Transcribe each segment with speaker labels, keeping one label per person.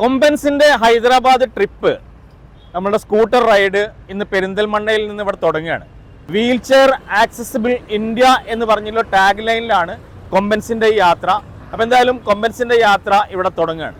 Speaker 1: കൊമ്പൻസിന്റെ Hyderabad trip നമ്മുടെ scooter ride ഇന്ന് പെരിന്തൽമണ്ണയിൽ നിന്ന് ഇവിടെ തുടങ്ങുകയാണ്. വീൽ ചെയർ ആക്സസിബിൾ ഇന്ത്യ എന്ന് പറഞ്ഞുള്ള ടാഗ് ലൈനിലാണ് കൊമ്പൻസിന്റെ യാത്ര. അപ്പൊ എന്തായാലും കൊമ്പൻസിന്റെ യാത്ര ഇവിടെ തുടങ്ങുകയാണ്.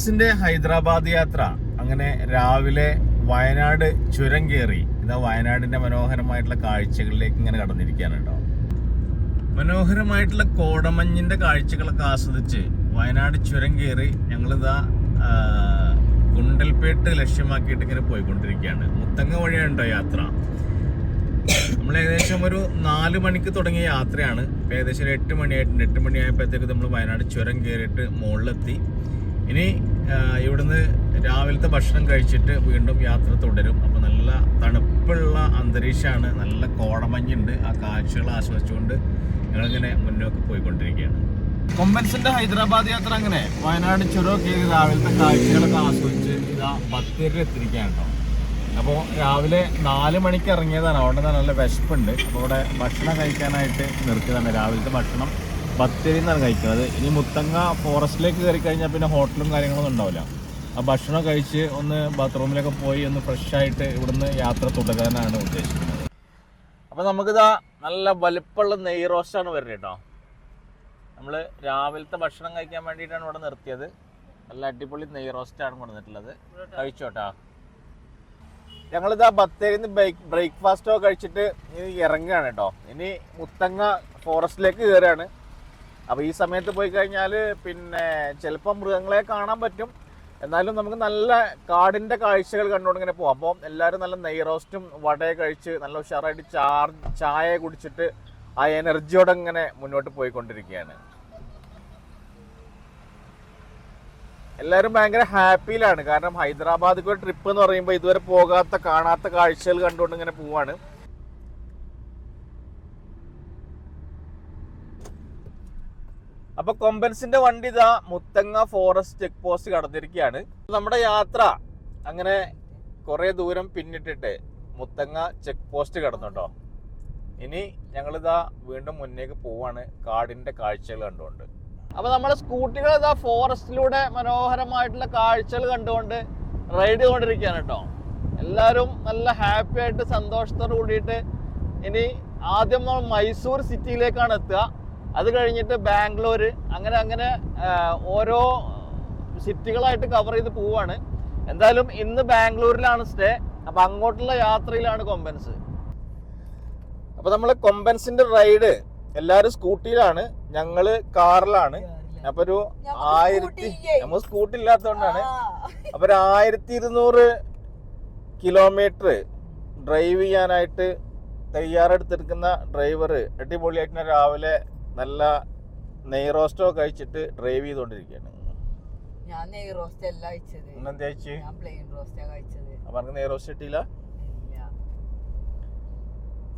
Speaker 1: കൊമ്പൻസിന്റെ ഹൈദരാബാദ് യാത്ര. അങ്ങനെ രാവിലെ വയനാട് ചുരം കയറി ഇതാ വയനാടിന്റെ മനോഹരമായിട്ടുള്ള കാഴ്ചകളിലേക്ക് ഇങ്ങനെ കടന്നിരിക്കുകയാണ് കേട്ടോ. മനോഹരമായിട്ടുള്ള കോടമഞ്ഞിന്റെ കാഴ്ചകളൊക്കെ ആസ്വദിച്ച് വയനാട് ചുരം കയറി ഞങ്ങളിതാ ഗുണ്ടൽപേട്ട് ലക്ഷ്യമാക്കിയിട്ട് ഇങ്ങനെ പോയിക്കൊണ്ടിരിക്കുകയാണ്. മുത്തങ്ങ വഴിയാണ് യാത്ര. നമ്മൾ ഏകദേശം ഒരു നാല് മണിക്ക് തുടങ്ങിയ യാത്രയാണ്. ഏകദേശം ഒരു എട്ട് മണിയായിട്ടുണ്ട്. എട്ട് മണിയായപ്പോഴത്തേക്ക് നമ്മൾ വയനാട് ചുരം കയറിയിട്ട് മുകളിലെത്തി. ഇനി ഇവിടുന്ന് രാവിലത്തെ ഭക്ഷണം കഴിച്ചിട്ട് വീണ്ടും യാത്ര തുടരും. അപ്പോൾ നല്ല തണുപ്പുള്ള അന്തരീക്ഷമാണ് നല്ല കോടമഞ്ഞുണ്ട്. ആ കാഴ്ചകൾ ആസ്വദിച്ചുകൊണ്ട് ഞങ്ങളിങ്ങനെ മുന്നോട്ട് പോയിക്കൊണ്ടിരിക്കുകയാണ്. കൊമ്പൻസിന്റെ ഹൈദരാബാദ് യാത്ര അങ്ങനെ വയനാട് ചുരം കയറി രാവിലത്തെ കാഴ്ചകളൊക്കെ ആസ്വദിച്ച് ഇതാ ബത്തേരിൽ എത്തിയിരിക്കുകയാണ് കേട്ടോ അപ്പോൾ രാവിലെ നാല് മണിക്ക് ഇറങ്ങിയതാണ്. നിന്ന് നല്ല വിശപ്പുണ്ട്. അപ്പോൾ ഇവിടെ ഭക്ഷണം കഴിക്കാനായിട്ട് നിർത്തിയതാണ് രാവിലത്തെ ഭക്ഷണം. ബത്തേരിയിൽ നിന്നാണ് കഴിക്കുന്നത് ഇനി മുത്തങ്ങ ഫോറസ്റ്റിലേക്ക് കയറി കഴിഞ്ഞാൽ പിന്നെ ഹോട്ടലും കാര്യങ്ങളൊന്നും ഉണ്ടാവില്ല. ആ ഭക്ഷണം കഴിച്ച് ഒന്ന് ബാത്റൂമിലൊക്കെ പോയി ഒന്ന് ഫ്രഷ് ആയിട്ട് ഇവിടുന്ന് യാത്ര തുടരാനാണ് ഉദ്ദേശിക്കുന്നത്. അപ്പോൾ നമുക്കിതാ നല്ല വലിപ്പമുള്ള നെയ് റോസ്റ്റാണ് വരുന്നത് കേട്ടോ. നമ്മൾ രാവിലത്തെ ഭക്ഷണം കഴിക്കാൻ വേണ്ടിയിട്ടാണ് ഇവിടെ നിർത്തിയത്. നല്ല അടിപൊളി നെയ് റോസ്റ്റാണ് കൊണ്ടുവന്നിട്ടുള്ളത്. കഴിച്ചോട്ടാ. ഞങ്ങളിതാ ബത്തേരി ബ്രേക്ക്ഫാസ്റ്റോ കഴിച്ചിട്ട് ഇനി ഇറങ്ങുകയാണ് കേട്ടോ. ഇനി മുത്തങ്ങ ഫോറസ്റ്റിലേക്ക് കയറുകയാണ്. അപ്പോൾ ഈ സമയത്ത് പോയി കഴിഞ്ഞാൽ പിന്നെ ചിലപ്പോൾ മൃഗങ്ങളെ കാണാൻ പറ്റും. എന്നാലും നമുക്ക് നല്ല കാടിന്റെ കാഴ്ചകൾ കണ്ടുകൊണ്ട് ഇങ്ങനെ പോകാം അപ്പോൾ എല്ലാവരും നല്ല നെയ് റോസ്റ്റും വടയെ കഴിച്ച് നല്ല ഉഷാറായിട്ട് ചാർ ചായ കുടിച്ചിട്ട് ആ എനർജിയോടെ ഇങ്ങനെ മുന്നോട്ട് പോയിക്കൊണ്ടിരിക്കുകയാണ്. എല്ലാവരും ഭയങ്കര ഹാപ്പിയിലാണ്. കാരണം ഹൈദരാബാദിക്ക് ഒരു ട്രിപ്പ് എന്ന് പറയുമ്പോൾ ഇതുവരെ പോകാത്ത കാണാത്ത കാഴ്ചകൾ കണ്ടുകൊണ്ട് ഇങ്ങനെ പോവാണ്. അപ്പൊ കൊമ്പൻസിന്റെ വണ്ടി ഇതാ മുത്തങ്ങ ഫോറസ്റ്റ് ചെക്ക് പോസ്റ്റ് കടന്നിരിക്കുകയാണ് നമ്മുടെ യാത്ര അങ്ങനെ കുറെ ദൂരം പിന്നിട്ടിട്ട് മുത്തങ്ങ ചെക്ക് പോസ്റ്റ് കടന്നുണ്ടോ? ഇനി ഞങ്ങളിതാ വീണ്ടും മുന്നേക്ക് പോവാണ്. കാടിന്റെ കാഴ്ചകൾ കണ്ടുകൊണ്ട്. അപ്പൊ നമ്മുടെ സ്കൂട്ടികൾ ഇതാ ഫോറസ്റ്റിലൂടെ മനോഹരമായിട്ടുള്ള കാഴ്ചകൾ കണ്ടുകൊണ്ട് റൈഡ് ചെയ്തുകൊണ്ടിരിക്കുകയാണ് കേട്ടോ. എല്ലാവരും നല്ല ഹാപ്പി ആയിട്ട് സന്തോഷത്തോട് കൂടിയിട്ട് ഇനി ആദ്യം മൈസൂർ സിറ്റിയിലേക്കാണ് എത്തുക. അത് കഴിഞ്ഞിട്ട് ബാംഗ്ലൂർ അങ്ങനെ അങ്ങനെ ഓരോ സിറ്റികളായിട്ട് കവർ ചെയ്ത് പോവാണ്. എന്തായാലും ഇന്ന് ബാംഗ്ലൂരിലാണ് സ്റ്റേ അപ്പൊ അങ്ങോട്ടുള്ള യാത്രയിലാണ് കൊമ്പൻസ് അപ്പൊ നമ്മൾ കൊമ്പൻസിന്റെ റൈഡ് എല്ലാരും സ്കൂട്ടിയിലാണ് ഞങ്ങൾ കാറിലാണ് അപ്പൊ ഒരു ആയിരത്തി നമ്മൾ സ്കൂട്ടി ഇല്ലാത്തതുകൊണ്ടാണ് അപ്പൊ ഒരു ആയിരത്തി ഇരുന്നൂറ് കിലോമീറ്റർ ഡ്രൈവ് ചെയ്യാനായിട്ട് തയ്യാറെടുത്തിരിക്കുന്ന ഡ്രൈവർ അടിപൊളിയായിട്ട് രാവിലെ നല്ല നെയ്റോസ്റ്റോ കഴിച്ചിട്ട് ഡ്രൈവ് ചെയ്തുകൊണ്ടിരിക്കുകയാണ്
Speaker 2: ഞാൻ നെയ് റോസ്റ്റ് അല്ല കഴിച്ചത്.
Speaker 1: ഇന്നെന്താ കഴിച്ച്
Speaker 2: ഞാൻ പ്ലെയിൻ റോസ്റ്റാ കഴിച്ചത്.
Speaker 1: കിട്ടിയില്ല?
Speaker 2: ഇല്ല.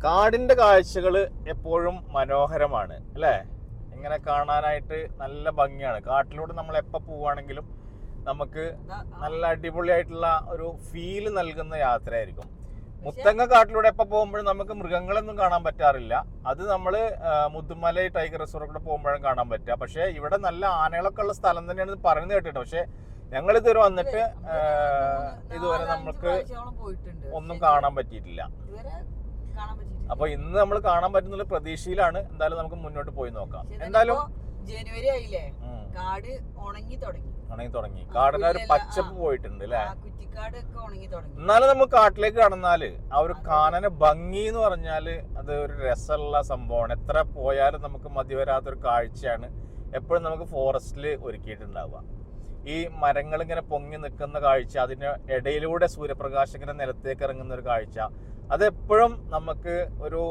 Speaker 1: കാടിന്റെ കാഴ്ചകൾ എപ്പോഴും മനോഹരമാണ് അല്ലേ? ഇങ്ങനെ കാണാനായിട്ട് നല്ല ഭംഗിയാണ്. കാട്ടിലൂടെ നമ്മൾ എപ്പോൾ പോവുകയാണെങ്കിലും നമുക്ക് നല്ല അടിപൊളിയായിട്ടുള്ള ഒരു ഫീൽ നൽകുന്ന യാത്രയായിരിക്കും. മുത്തങ്ങ കാട്ടിലൂടെ എപ്പോൾ പോകുമ്പോഴും നമുക്ക് മൃഗങ്ങളൊന്നും കാണാൻ പറ്റാറില്ല. അത് നമ്മൾ മുത്തുമല ടൈഗർ റിസോർട്ട് പോകുമ്പോഴും കാണാൻ പറ്റുക. പക്ഷേ ഇവിടെ നല്ല ആനകളൊക്കെ ഉള്ള സ്ഥലം തന്നെയാണ് പറയുന്നത് കേട്ടിട്ട്. പക്ഷേ ഞങ്ങൾ ഇതുവരെ വന്നിട്ട് ഇതുവരെ
Speaker 2: നമ്മൾക്ക്
Speaker 1: നമുക്ക് ഒന്നും കാണാൻ പറ്റിയിട്ടില്ല.
Speaker 2: ഇതുവരെ കാണാൻ പറ്റിയിട്ടില്ല.
Speaker 1: അപ്പൊ ഇന്ന് നമ്മൾ കാണാൻ പറ്റുന്ന പ്രതീക്ഷയിലാണ്. എന്തായാലും നമുക്ക് മുന്നോട്ട് പോയി നോക്കാം. എന്തായാലും
Speaker 2: ജനുവരി ആയില്ലേ? കാട് ഉണങ്ങി തുടങ്ങി.
Speaker 1: ഉണങ്ങി തുടങ്ങി. കാടിന് ഒരു പച്ചപ്പ് പോയിട്ടുണ്ട് അല്ലേ എന്നാലും നമുക്ക് കാട്ടിലേക്ക് കടന്നാൽ ആ ഒരു കാണാന് ഭംഗി എന്ന് പറഞ്ഞാൽ അത് ഒരു രസമുള്ള സംഭവമാണ്. എത്ര പോയാലും നമുക്ക് മതി വരാത്തൊരു കാഴ്ചയാണ് എപ്പോഴും നമുക്ക് ഫോറസ്റ്റിൽ ഒരുക്കിയിട്ടുണ്ടാവുക. ഈ മരങ്ങൾ ഇങ്ങനെ പൊങ്ങി നിൽക്കുന്ന കാഴ്ച അതിന് ഇടയിലൂടെ സൂര്യപ്രകാശം ഇങ്ങനെ നിലത്തേക്ക് ഇറങ്ങുന്ന ഒരു കാഴ്ച അതെപ്പോഴും നമുക്ക് ഒരു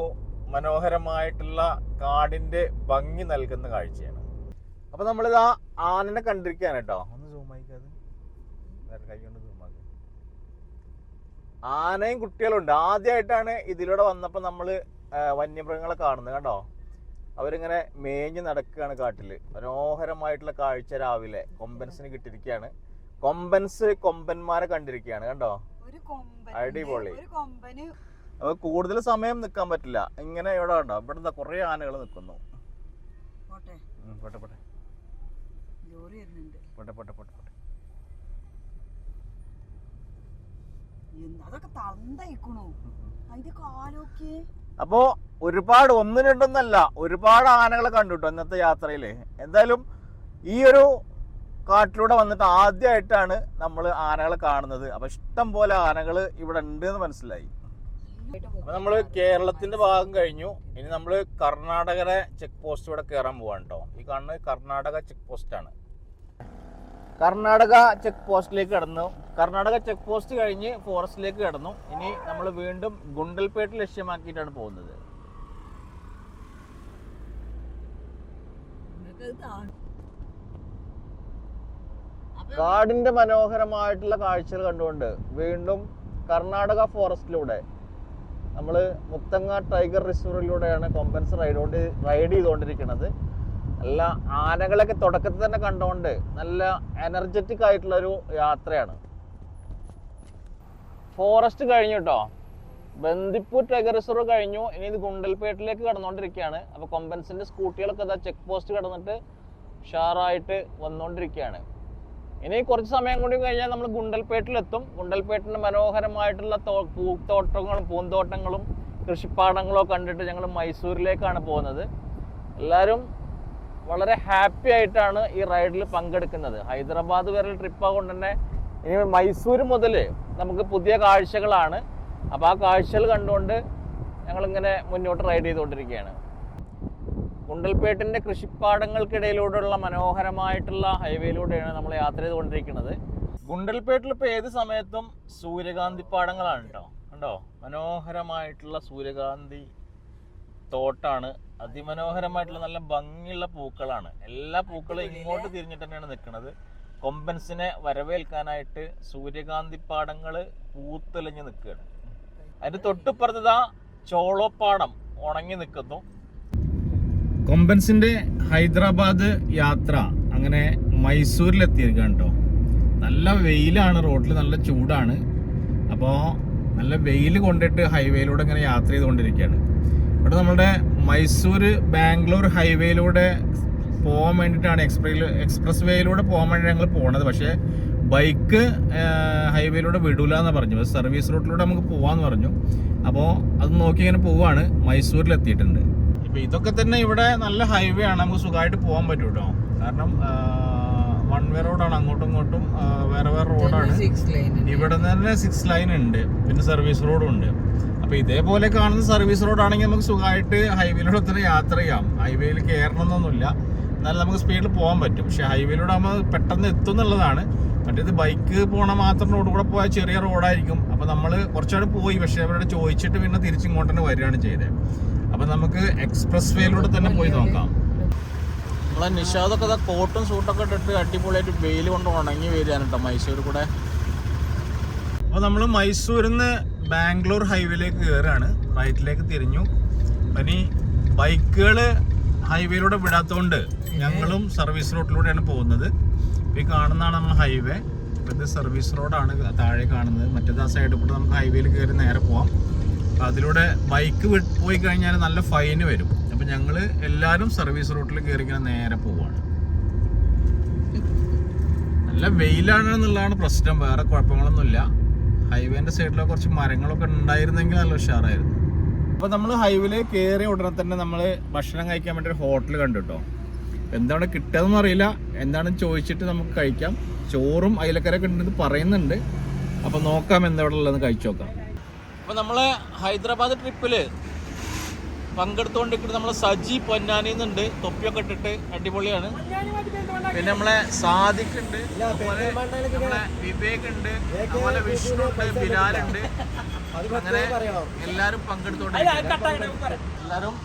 Speaker 1: മനോഹരമായിട്ടുള്ള കാടിന്റെ ഭംഗി നൽകുന്ന കാഴ്ചയാണ്. അപ്പൊ നമ്മളിത് ആ ആനനെ കണ്ടിരിക്കുകയാണ് കേട്ടോ. ഒന്ന് സൂം ആയിക്കാതെ വേറെ കൈ കൊണ്ട്. ആനയും കുട്ടികളുണ്ട്. ആദ്യമായിട്ടാണ് ഇതിലൂടെ വന്നപ്പോൾ നമ്മൾ വന്യമൃഗങ്ങളെ കാണുന്നത് കണ്ടോ? അവരിങ്ങനെ മേഞ്ഞ് നടക്കുകയാണ് കാട്ടിൽ മനോഹരമായിട്ടുള്ള കാഴ്ച രാവിലെ കൊമ്പൻസിന് കിട്ടിയിരിക്കുകയാണ്. കൊമ്പൻസ് കൊമ്പന്മാരെ കണ്ടിരിക്കുകയാണ് കണ്ടോ? അടിപൊളി. അപ്പൊ കൂടുതൽ സമയം നിൽക്കാൻ പറ്റില്ല. ഇങ്ങനെ ഇവിടെ കണ്ടോ? ഇവിടെ കുറേ ആനകൾ നിൽക്കുന്നു
Speaker 2: പോട്ടെ
Speaker 1: പോട്ടെ. പോട്ടെ പോട്ടെ പോട്ടെ പോട്ടെ. പോട്ടെ
Speaker 2: അതൊക്കെ തന്തയിക്കണു. അതിന്റെ കാലൊക്കെ
Speaker 1: അപ്പോ ഒരുപാട് ഒന്ന് രണ്ടൊന്നല്ല ഒരുപാട് ആനകളെ കണ്ടുട്ടോ ഇന്നത്തെ യാത്രയിൽ. എന്തായാലും ഈ ഒരു കാട്ടിലൂടെ വന്നിട്ട് ആദ്യമായിട്ടാണ് നമ്മൾ ആനകളെ കാണുന്നത്. അപ്പൊ ഇഷ്ടം പോലെ ആനകൾ ഇവിടെ ഉണ്ട് എന്ന് മനസ്സിലായി. അപ്പൊ നമ്മൾ കേരളത്തിന്റെ ഭാഗം കഴിഞ്ഞു. ഇനി നമ്മൾ കർണാടകയുടെ ചെക്ക് പോസ്റ്റ് ഇവിടെ കയറാൻ പോവാണ് കേട്ടോ ഈ കാണുന്നത് കർണാടക ചെക്ക് പോസ്റ്റ് ആണ്. കർണാടക ചെക്ക് പോസ്റ്റിലേക്ക് കടന്നു. കർണാടക ചെക്ക് പോസ്റ്റ് കഴിഞ്ഞ് ഫോറസ്റ്റിലേക്ക് കടന്നു. ഇനി നമ്മൾ വീണ്ടും ഗുണ്ടൽപേട്ട് ലക്ഷ്യമാക്കിയിട്ടാണ് പോകുന്നത്. കാടിന്റെ മനോഹരമായിട്ടുള്ള കാഴ്ചകൾ കണ്ടുകൊണ്ട് വീണ്ടും കർണാടക ഫോറസ്റ്റിലൂടെ നമ്മൾ മുത്തങ്ങ ടൈഗർ റിസർവിലൂടെയാണ് കൊമ്പൻസ് റൈഡ് റൈഡ് ചെയ്തുകൊണ്ടിരിക്കുന്നത്. നല്ല ആനകളൊക്കെ തുടക്കത്തിൽ തന്നെ കണ്ടുകൊണ്ട് നല്ല എനർജറ്റിക് ആയിട്ടുള്ള ഒരു യാത്രയാണ്. ഫോറസ്റ്റ് കഴിഞ്ഞു കേട്ടോ ബന്ദിപ്പൂർ ടൈഗർ റിസർവ് കഴിഞ്ഞു. ഇനി ഇത് ഗുണ്ടൽപേട്ടിലേക്ക് കടന്നുകൊണ്ടിരിക്കുകയാണ് അപ്പോൾ കൊമ്പൻസിന്റെ സ്കൂട്ടികളൊക്കെ ഇതാ ചെക്ക് പോസ്റ്റ് കടന്നിട്ട് ഉഷാറായിട്ട് വന്നുകൊണ്ടിരിക്കുകയാണ് ഇനി കുറച്ച് സമയം കൂടി കഴിഞ്ഞാൽ നമ്മൾ ഗുണ്ടൽപേട്ടിലെത്തും. ഗുണ്ടൽപേട്ടിന്റെ മനോഹരമായിട്ടുള്ള പൂത്തോട്ടങ്ങളും പൂന്തോട്ടങ്ങളും കൃഷിപ്പാടങ്ങളും കണ്ടിട്ട് ഞങ്ങൾ മൈസൂരിലേക്കാണ് പോകുന്നത്. എല്ലാവരും വളരെ ഹാപ്പി ആയിട്ടാണ് ഈ റൈഡിൽ പങ്കെടുക്കുന്നത്. ഹൈദരാബാദ് വരെ ട്രിപ്പ് ആകൊണ്ട് തന്നെ ഇനി മൈസൂർ മുതൽ നമുക്ക് പുതിയ കാഴ്ചകളാണ്. അപ്പോൾ ആ കാഴ്ചകൾ കണ്ടുകൊണ്ട് ഞങ്ങളിങ്ങനെ മുന്നോട്ട് റൈഡ് ചെയ്തുകൊണ്ടിരിക്കുകയാണ്. കുണ്ടൽപേട്ടിന്റെ കൃഷിപ്പാടങ്ങൾക്കിടയിലൂടെയുള്ള മനോഹരമായിട്ടുള്ള ഹൈവേയിലൂടെയാണ് നമ്മൾ യാത്ര ചെയ്തുകൊണ്ടിരിക്കുന്നത്. ഗുണ്ടൽപേട്ടിൽ ഇപ്പോൾ ഏത് സമയത്തും സൂര്യകാന്തി പാടങ്ങളാണ് കേട്ടോ കണ്ടോ? മനോഹരമായിട്ടുള്ള സൂര്യകാന്തി തോട്ടാണ്. അതിമനോഹരമായിട്ടുള്ള നല്ല ഭംഗിയുള്ള പൂക്കളാണ്. എല്ലാ പൂക്കളും ഇങ്ങോട്ട് തിരിഞ്ഞിട്ട് തന്നെയാണ് നിൽക്കുന്നത്. കൊമ്പൻസിനെ വരവേൽക്കാനായിട്ട് സൂര്യകാന്തി പാടങ്ങൾ പൂത്തെളിഞ്ഞ് നിൽക്കുകയാണ്. അതിന് തൊട്ടുപ്പുറത്തതാ ചോളോപ്പാടം ഉണങ്ങി നിൽക്കുന്നു. കൊമ്പൻസിന്റെ ഹൈദരാബാദ് യാത്ര അങ്ങനെ മൈസൂരിലെത്തിയിരിക്കുകയാണ് കേട്ടോ. നല്ല വെയിലാണ് റോഡിൽ നല്ല ചൂടാണ്. അപ്പോൾ നല്ല വെയിൽ കൊണ്ടിട്ട് ഹൈവേയിലൂടെ ഇങ്ങനെ യാത്ര ചെയ്തുകൊണ്ടിരിക്കുകയാണ്. ഇവിടെ നമ്മുടെ മൈസൂർ ബാംഗ്ലൂർ ഹൈവേയിലൂടെ പോകാൻ വേണ്ടിയിട്ടാണ് എക്സ്പ്രസ് എക്സ്പ്രസ് വേയിലൂടെ പോകാൻ വേണ്ടി ഞങ്ങൾ പോണത്. പക്ഷേ ബൈക്ക് ഹൈവേയിലൂടെ വിടൂല എന്ന് പറഞ്ഞു സർവീസ് റൂട്ടിലൂടെ നമുക്ക് പോവാന്ന് പറഞ്ഞു. അപ്പോൾ അത് നോക്കി ഇങ്ങനെ പോവാണ്. മൈസൂരിൽ എത്തിയിട്ടുണ്ട്. ഇപ്പൊ ഇതൊക്കെ തന്നെ ഇവിടെ നല്ല ഹൈവേ ആണ് നമുക്ക് സുഖമായിട്ട് പോകാൻ പറ്റും കേട്ടോ കാരണം വൺ വേ റോഡാണ്. അങ്ങോട്ടും ഇങ്ങോട്ടും വേറെ വേറെ റോഡാണ്. ഇവിടെ തന്നെ സിക്സ് ലൈൻ ഉണ്ട് പിന്നെ സർവീസ് റോഡും ഉണ്ട്. അപ്പൊ ഇതേപോലെ കാണുന്ന സർവീസ് റോഡാണെങ്കിൽ നമുക്ക് സുഖമായിട്ട് ഹൈവേയിലൂടെ തന്നെ യാത്ര ചെയ്യാം. ഹൈവേയിൽ കയറണമെന്നൊന്നുമില്ല എന്നാലും നമുക്ക് സ്പീഡിൽ പോകാൻ പറ്റും. പക്ഷെ ഹൈവേയിലൂടെ നമ്മൾ പെട്ടെന്ന് എത്തും എന്നുള്ളതാണ്. മറ്റേത് ബൈക്ക് പോണ മാത്രം റോഡ് കൂടെ പോയാൽ ചെറിയ റോഡായിരിക്കും അപ്പൊ നമ്മൾ കുറച്ചുകൂടെ പോയി. പക്ഷെ അവരോട് ചോദിച്ചിട്ട് പിന്നെ തിരിച്ചിങ്ങോട്ട് തന്നെ വരികയാണ് ചെയ്തത്. അപ്പൊ നമുക്ക് എക്സ്പ്രസ് വേയിലൂടെ തന്നെ പോയി നോക്കാം. നമ്മളെ നിഷാദൊക്കെ ഇതാ കോട്ടും സൂട്ടൊക്കെ ഇട്ടിട്ട് അടിപൊളിയായിട്ട് വെയിൽ കൊണ്ട് ഉണങ്ങി വരികയാണ് കേട്ടോ മൈസൂർ കൂടെ. അപ്പോൾ നമ്മൾ മൈസൂരിൽ നിന്ന് ബാംഗ്ലൂർ ഹൈവേയിലേക്ക് കയറുകയാണ് റൈറ്റിലേക്ക് തിരിഞ്ഞു. ഇനി ബൈക്കുകൾ ഹൈവേയിലൂടെ വിടാത്തതുകൊണ്ട് ഞങ്ങളും സർവീസ് റോഡിലൂടെയാണ് പോകുന്നത്. ഈ കാണുന്നതാണ് നമ്മൾ ഹൈവേ. ഇത് സർവീസ് റോഡാണ് താഴെ കാണുന്നത്. മറ്റേത് ആ സൈഡിൽ കൂടെ നമുക്ക് ഹൈവേയിൽ കയറി നേരെ പോവാം. അതിലൂടെ ബൈക്ക് പോയി കഴിഞ്ഞാൽ നല്ല ഫൈന് വരും. അപ്പം ഞങ്ങൾ എല്ലാവരും സർവീസ് റൂട്ടിൽ കയറി നേരെ പോവാണ്. നല്ല വെയിലാണ് എന്നുള്ളതാണ് പ്രശ്നം. വേറെ കുഴപ്പങ്ങളൊന്നുമില്ല. ഹൈവേന്റെ സൈഡിലൊക്കെ കുറച്ച് മരങ്ങളൊക്കെ ഉണ്ടായിരുന്നെങ്കിൽ നല്ല ഉഷാറായിരുന്നു. അപ്പൊ നമ്മൾ ഹൈവേയിൽ കയറിയ ഉടനെ തന്നെ നമ്മൾ ഭക്ഷണം കഴിക്കാൻ വേണ്ടി ഒരു ഹോട്ടൽ കണ്ടു കേട്ടോ എന്താണ് കിട്ടുകയെന്ന് അറിയില്ല. എന്താണെന്ന് ചോദിച്ചിട്ട് നമുക്ക് കഴിക്കാം. ചോറും അയിലക്കരൊക്കെ ഉണ്ടെന്ന് പറയുന്നുണ്ട്. അപ്പൊ നോക്കാം എന്താ ഉള്ളതെന്ന് കഴിച്ചു നോക്കാം. അപ്പൊ നമ്മൾ ഹൈദരാബാദ് ട്രിപ്പിൽ പങ്കെടുത്തുകൊണ്ടിരിക്കുന്നത് നമ്മളെ സജി പൊന്നാനിന്നുണ്ട്. തൊപ്പിയൊക്കെ ഇട്ടിട്ട് അടിപൊളിയാണ്. പിന്നെ നമ്മളെ സാദിഖ് ഉണ്ട് അതുപോലെ നമ്മളെ വിവേക് ഉണ്ട് അതുപോലെ വിഷ്ണു ഉണ്ട് ബിലാൽ ഉണ്ട് അങ്ങനെ എല്ലാരും പങ്കെടുത്തോണ്ടിരിക്കുകയാണ് എല്ലാരും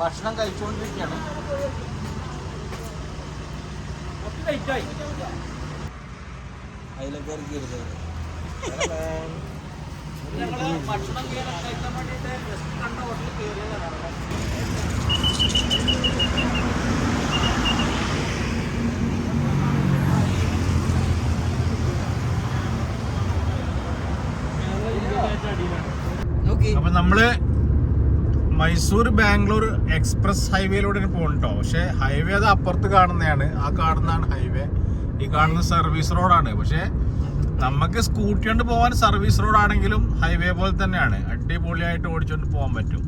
Speaker 1: ഭക്ഷണം കഴിച്ചുകൊണ്ടിരിക്കുകയാണ് അതിലൊക്കെ ഭക്ഷണം അപ്പൊ നമ്മൾ മൈസൂർ ബാംഗ്ലൂർ എക്സ്പ്രസ് ഹൈവേയിലൂടെ പോകണ്ടോ പക്ഷെ ഹൈവേ അത് അപ്പുറത്ത് കാണുന്നതാണ്. ആ കാണുന്നതാണ് ഹൈവേ ഈ കാണുന്ന സർവീസ് റോഡാണ് പക്ഷെ നമുക്ക് സ്കൂട്ടി കൊണ്ട് പോകാൻ സർവീസ് റോഡാണെങ്കിലും ഹൈവേ പോലെ തന്നെയാണ്. അടിപൊളിയായിട്ട് ഓടിച്ചുകൊണ്ട് പോകാൻ പറ്റും.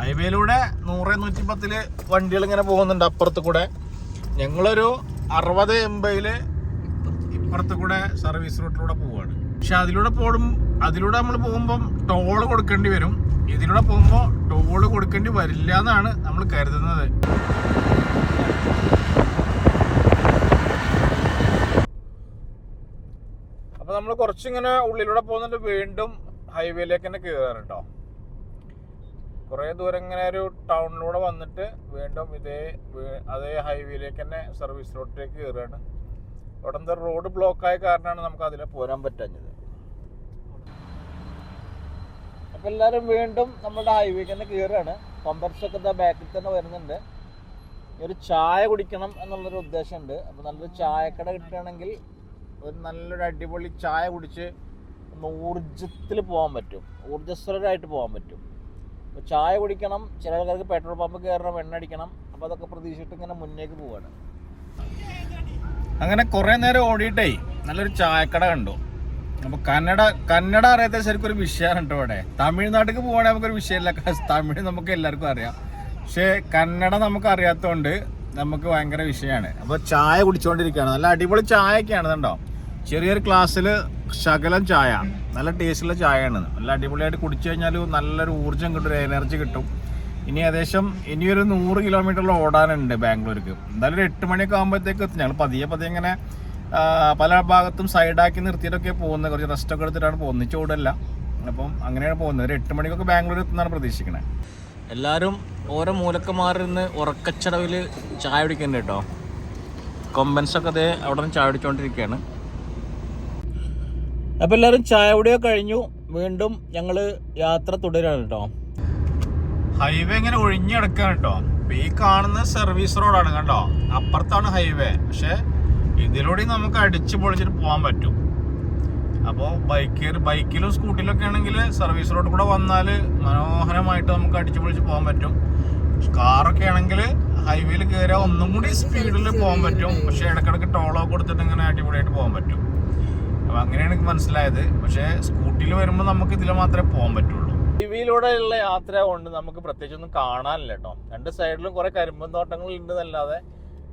Speaker 1: ഹൈവേയിലൂടെ നൂറ് നൂറ്റി പത്തിൽ വണ്ടികൾ ഇങ്ങനെ പോകുന്നുണ്ട് അപ്പുറത്ത് കൂടെ. ഞങ്ങളൊരു അറുപത് എൺപതിൽ ഇപ്പുറത്ത് കൂടെ സർവീസ് റോഡിലൂടെ പോവാണ്. പക്ഷെ അതിലൂടെ പോടും അതിലൂടെ നമ്മൾ പോകുമ്പം ടോൾ കൊടുക്കേണ്ടി വരും. ഇതിലൂടെ പോകുമ്പോൾ ടോൾ കൊടുക്കേണ്ടി വരില്ല എന്നാണ് നമ്മൾ കരുതുന്നത്. നമ്മൾ കുറച്ചിങ്ങനെ ഉള്ളിലൂടെ പോകുന്നുണ്ട് വീണ്ടും ഹൈവേയിലേക്ക് തന്നെ കയറാറ് കേട്ടോ കുറേ ദൂരം ഇങ്ങനെ ഒരു ടൗണിലൂടെ വന്നിട്ട് വീണ്ടും ഇതേ അതേ ഹൈവേയിലേക്ക് തന്നെ സർവീസ് റോഡിലേക്ക് കയറുകയാണ് അവിടെ റോഡ് ബ്ലോക്ക് ആയ കാരണമാണ് നമുക്ക് അതിലെ പോരാൻ പറ്റാഞ്ഞത്. അപ്പൊ എല്ലാവരും വീണ്ടും നമ്മുടെ ഹൈവേക്ക് തന്നെ കയറുകയാണ് പമ്പർസൊക്കെ ഇതാ ബാക്കിൽ തന്നെ വരുന്നുണ്ട്. ഒരു ചായ കുടിക്കണം എന്നുള്ളൊരു ഉദ്ദേശമുണ്ട്. അപ്പൊ നല്ലൊരു ചായക്കട കിട്ടുകയാണെങ്കിൽ ഒരു നല്ലൊരു അടിപൊളി ചായ കുടിച്ച് ഒന്ന് ഊർജത്തിൽ പോകാൻ പറ്റും. ഊർജസ്വലരായിട്ട് പോകാൻ പറ്റും. അപ്പോൾ ചായ കുടിക്കണം ചില ആൾക്കാർക്ക് പെട്രോൾ പമ്പ് കയറണം എണ്ണ അപ്പോൾ അതൊക്കെ പ്രതീക്ഷിച്ചിട്ട് ഇങ്ങനെ മുന്നേക്ക് പോവാണ്. അങ്ങനെ കുറേ നേരം ഓടിയിട്ടേ നല്ലൊരു ചായക്കട കണ്ടു. അപ്പോൾ കന്നഡ കന്നഡ അറിയാത്ത ശരിക്കും ഒരു വിഷയമാണ് കേട്ടോ ഇവിടെ. തമിഴ്നാട്ടിലേക്ക് പോകണമെങ്കിൽ നമുക്കൊരു വിഷയമില്ല. തമിഴ് നമുക്ക് എല്ലാവർക്കും അറിയാം. പക്ഷേ കന്നഡ നമുക്ക് അറിയാത്തതുകൊണ്ട് നമുക്ക് ഭയങ്കര വിഷയമാണ്. അപ്പോൾ ചായ കുടിച്ചുകൊണ്ടിരിക്കുകയാണ് നല്ല അടിപൊളി ചായയൊക്കെയാണ് കണ്ടോ. ചെറിയൊരു ക്ലാസ്സിൽ ശകലം ചായ. നല്ല ടേസ്റ്റുള്ള ചായയാണ്. നല്ല അടിപൊളിയായിട്ട് കുടിച്ചു കഴിഞ്ഞാൽ നല്ലൊരു ഊർജം കിട്ടും ഒരു എനർജി കിട്ടും. ഇനി ഏകദേശം ഇനിയൊരു നൂറ് കിലോമീറ്ററിൽ ഓടാനുണ്ട് ബാംഗ്ലൂർക്ക്. എന്തായാലും ഒരു എട്ട് മണിയൊക്കെ ആകുമ്പോഴത്തേക്ക് എത്തും. ഞങ്ങൾ പതിയെ പതിയെ ഇങ്ങനെ പല ഭാഗത്തും സൈഡാക്കി നിർത്തിയിട്ടൊക്കെ പോകുന്നത്. കുറച്ച് റെസ്റ്റൊക്കെ എടുത്തിട്ടാണ് പോകുന്നത്. ചൂടല്ല. അപ്പം അങ്ങനെയാണ് പോകുന്നത്. ഒരു എട്ട് മണിക്കൊക്കെ ബാംഗ്ലൂർ എത്തുന്നതാണ് പ്രതീക്ഷിക്കുന്നത് എല്ലാവരും ഓരോ മൂലക്കന്മാരിൽ നിന്ന് ഉറക്കച്ചടവിൽ ചായ കുടിക്കുന്നുണ്ട് കേട്ടോ കൊമ്പൻസൊക്കെ അതേ അവിടെ നിന്ന് ചായ കുടിച്ചുകൊണ്ടിരിക്കുകയാണ് അപ്പോൾ എല്ലാരും ചായ കൂടിയോ കഴിഞ്ഞു. വീണ്ടും ഞങ്ങൾ യാത്ര തുടരാണ് കേട്ടോ. ഹൈവേ ഇങ്ങനെ ഒഴിഞ്ഞിടക്കാണ് കേട്ടോ. ഇപ്പൊ ഈ കാണുന്ന സർവീസ് റോഡാണ് കണ്ടോ? അപ്പുറത്താണ് ഹൈവേ പക്ഷെ ഇതിലൂടെ നമുക്ക് അടിച്ചു പൊളിച്ചിട്ട് പോകാൻ പറ്റും. അപ്പോൾ ബൈക്ക് ബൈക്കിലും സ്കൂട്ടിയിലൊക്കെ ആണെങ്കിൽ സർവീസ് റോഡ് കൂടെ വന്നാൽ മനോഹരമായിട്ട് നമുക്ക് അടിച്ചു പൊളിച്ച് പോകാൻ പറ്റും. കാറൊക്കെ ആണെങ്കിൽ ഹൈവേയിൽ കയറിയാൽ ഒന്നും കൂടി സ്പീഡിൽ പോകാൻ പറ്റും. പക്ഷെ ഇടക്കിടക്ക് ടോളോ കൊടുത്തിട്ട് ഇങ്ങനെ അടിപൊളിയായിട്ട് പോകാൻ പറ്റും അപ്പൊ അങ്ങനെയാണ് എനിക്ക് മനസ്സിലായത്. പക്ഷേ സ്കൂട്ടിയിൽ വരുമ്പോൾ നമുക്ക് ഇതിൽ മാത്രമേ പോകാൻ പറ്റുള്ളൂ. ടിവിയിലൂടെയുള്ള യാത്ര കൊണ്ട് നമുക്ക് പ്രത്യേകിച്ചൊന്നും കാണാനില്ല കേട്ടോ. രണ്ട് സൈഡിലും കുറെ കരിമ്പൻ തോട്ടങ്ങൾ ഉണ്ടെന്നല്ലാതെ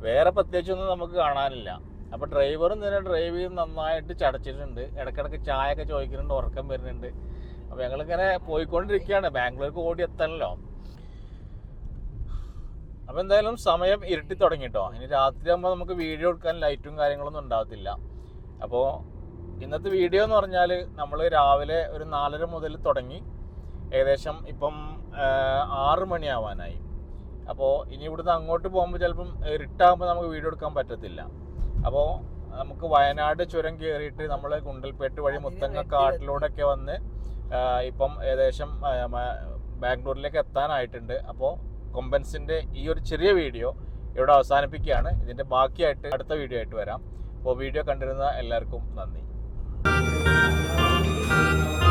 Speaker 1: വേറെ പ്രത്യേകിച്ചൊന്നും നമുക്ക് കാണാനില്ല. അപ്പോൾ ഡ്രൈവറും തന്നെ ഡ്രൈവ് ചെയ്ത് നന്നായിട്ട് ചടച്ചിട്ടുണ്ട്. ഇടക്കിടക്ക് ചായ ഒക്കെ ചോദിക്കുന്നുണ്ട് ഉറക്കം വരുന്നുണ്ട്. അപ്പൊ ഞങ്ങളിങ്ങനെ പോയിക്കൊണ്ടിരിക്കുകയാണ്. ബാംഗ്ലൂർക്ക് ഓടി എത്താനല്ലോ അപ്പൊ എന്തായാലും സമയം ഇരുട്ടി തുടങ്ങിട്ടോ ഇനി രാത്രി ആകുമ്പോൾ നമുക്ക് വീഡിയോ എടുക്കാൻ ലൈറ്റും കാര്യങ്ങളൊന്നും ഉണ്ടാകത്തില്ല. അപ്പോൾ ഇന്നത്തെ വീഡിയോ എന്ന് പറഞ്ഞാൽ നമ്മൾ രാവിലെ ഒരു നാലര മുതൽ തുടങ്ങി. ഏകദേശം ഇപ്പം ആറ് മണിയാവാനായി. അപ്പോൾ ഇനി ഇവിടുന്ന് അങ്ങോട്ട് പോകുമ്പോൾ ചിലപ്പം ഇരുട്ടാകുമ്പോൾ നമുക്ക് വീഡിയോ എടുക്കാൻ പറ്റത്തില്ല. അപ്പോൾ നമുക്ക് വയനാട് ചുരം കയറിയിട്ട് നമ്മൾ ഗുണ്ടൽപേട്ട് വഴി മുത്തങ്ങ കാട്ടിലൂടെയൊക്കെ വന്ന് ഇപ്പം ഏകദേശം ബാംഗ്ലൂരിലേക്ക് എത്താനായിട്ടുണ്ട്. അപ്പോൾ കൊമ്പൻസിന്റെ ഈ ഒരു ചെറിയ വീഡിയോ ഇവിടെ അവസാനിപ്പിക്കുകയാണ്. ഇതിന്റെ ബാക്കിയായിട്ട് അടുത്ത വീഡിയോ ആയിട്ട് വരാം. അപ്പോൾ വീഡിയോ കണ്ടിരുന്ന എല്ലാവർക്കും നന്ദി. Thank you.